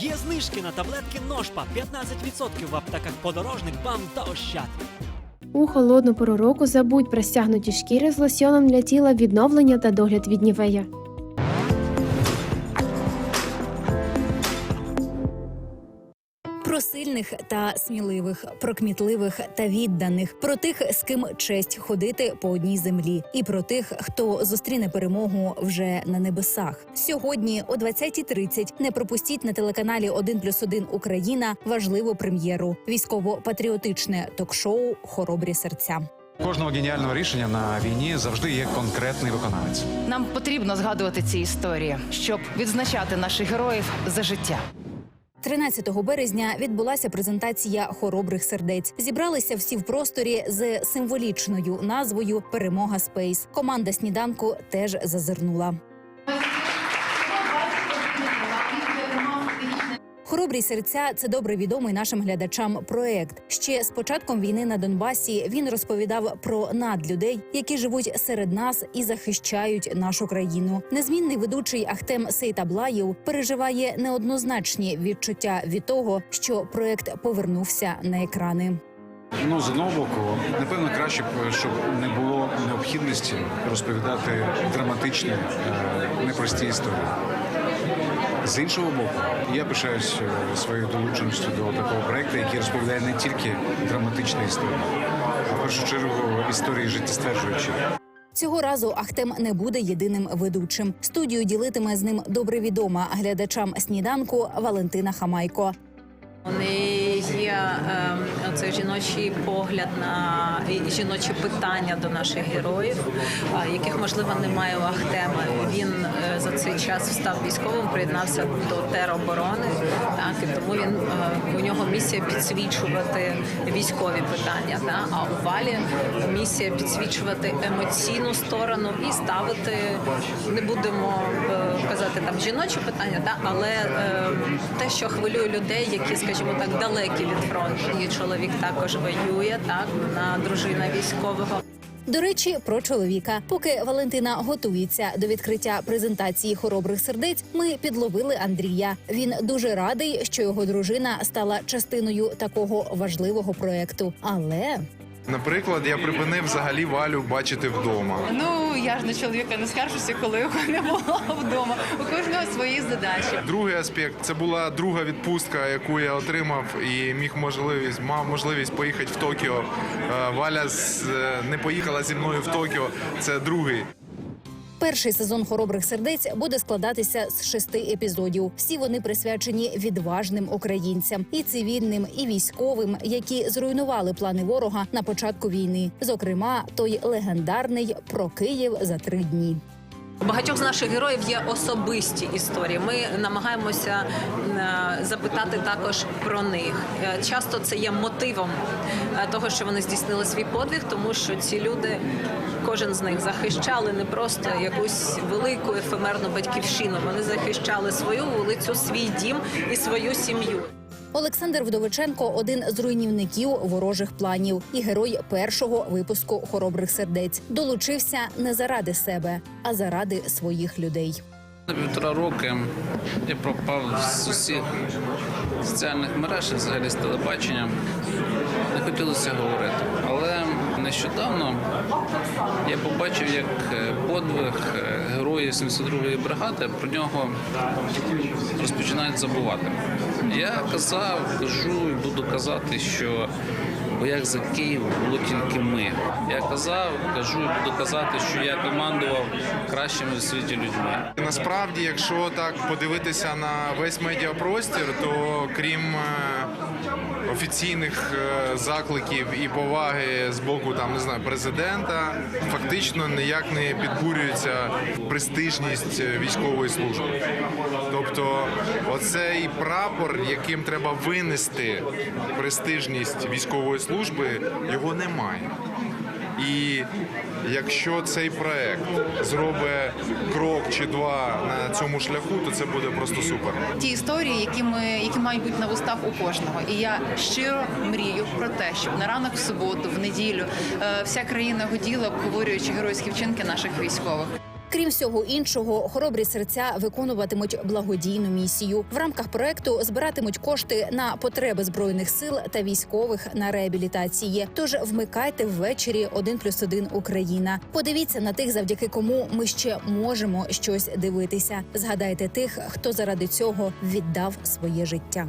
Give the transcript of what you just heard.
Є знижки на таблетки Ножпа 15% в аптеках подорожник, бам та ощад. У холодну пору року забудь про стягнуті шкіри з лосьоном для тіла відновлення та догляд від нівея. Про сильних та сміливих, про кмітливих та відданих, про тих, з ким честь ходити по одній землі, і про тих, хто зустріне перемогу вже на небесах. Сьогодні о 20.30 не пропустіть на телеканалі 1+,1 Україна важливу прем'єру військово-патріотичне ток-шоу Хоробрі серця. Кожного геніального рішення на війні завжди є конкретний виконавець. Нам потрібно згадувати ці історії, щоб відзначати наших героїв за життя. 13 березня відбулася презентація хоробрих сердець. Зібралися всі в просторі з символічною назвою Перемога Спейс. Команда сніданку теж зазирнула. Хоробрі серця це добре відомий нашим глядачам проект. Ще з початком війни на Донбасі він розповідав про надлюдей, які живуть серед нас і захищають нашу країну. Незмінний ведучий Ахтем Сейтаблаєв переживає неоднозначні відчуття від того, що проект повернувся на екрани. Ну з одного боку, напевно, краще щоб не було необхідності розповідати драматичні, е, непрості історії. З іншого боку, я пишаюсь е, своєю долученістю до такого проекту, який розповідає не тільки драматичні історії, а в першу чергу історії життєстверджуючі. Цього разу Ахтем не буде єдиним ведучим. Студію ділитиме з ним добре відома глядачам сніданку Валентина Хамайко. Вони є оцей жіночий погляд на жіночі питання до наших героїв, яких можливо немає у Ахтема. Він е, за цей час став військовим, приєднався до тероборони. Так і тому він е, у нього місія підсвічувати військові питання. Так? А у Валі місія підсвічувати емоційну сторону і ставити не будемо е, казати там жіночі питання, та але те, що хвилює людей, які, скажімо так, далекі від фронту. Її чоловік також воює, так вона дружина військового. До речі, про чоловіка. Поки Валентина готується до відкриття презентації хоробрих сердець, ми підловили Андрія. Він дуже радий, що його дружина стала частиною такого важливого проекту. Але Наприклад, я припинив взагалі Валю бачити вдома. Ну я ж на чоловіка не скаржуся, коли його не було вдома. У кожного свої задачі. Другий аспект це була друга відпустка, яку я отримав і міг можливість мав можливість поїхати в Токіо. Е, Валя е, не поїхала зі мною в Токіо. Це другий. Перший сезон хоробрих сердець буде складатися з шести епізодів. Всі вони присвячені відважним українцям і цивільним, і військовим, які зруйнували плани ворога на початку війни. Зокрема, той легендарний про Київ за три дні. У багатьох з наших героїв є особисті історії. Ми намагаємося е, запитати також про них. Е, Часто це є мотивом е, того, що вони здійснили свій подвиг, тому що ці люди, кожен з них захищали не просто якусь велику ефемерну батьківщину. Вони захищали свою вулицю, свій дім і свою сім'ю. Олександр Вдовиченко один з руйнівників ворожих планів і герой першого випуску хоробрих сердець. Долучився не заради себе, а заради своїх людей. Півтора роки я пропав з усіх соціальних мереж, взагалі з телебачення. Не хотілося говорити. Але нещодавно я побачив, як е, подвиг е, героїв 72-ї бригади про нього розпочинають забувати. Я казав, кажу і буду казати, що боях за Київ було тільки ми. Я казав, кажу і буду казати, що я командував кращими в світі людьми. Насправді, якщо так подивитися на весь медіапростір, то крім е, офіційних е, закликів і поваги з боку там не знаю президента, фактично ніяк не підбурюється престижність військової служби. Тобто, оцей прапор, яким треба винести престижність військової служби, його немає. І якщо цей проект зробить крок чи два на цьому шляху, то це буде просто супер. Ті історії, які ми які мають бути на вустах у кожного. І я щиро мрію про те, щоб на ранок в суботу, в неділю, е, вся країна годіла, обговорюючи геройські вчинки наших військових. Крім всього іншого, хоробрі серця виконуватимуть благодійну місію. В рамках проекту збиратимуть кошти на потреби збройних сил та військових на реабілітації. Тож вмикайте ввечері 1 плюс 1 Україна. Подивіться на тих, завдяки кому ми ще можемо щось дивитися. Згадайте тих, хто заради цього віддав своє життя.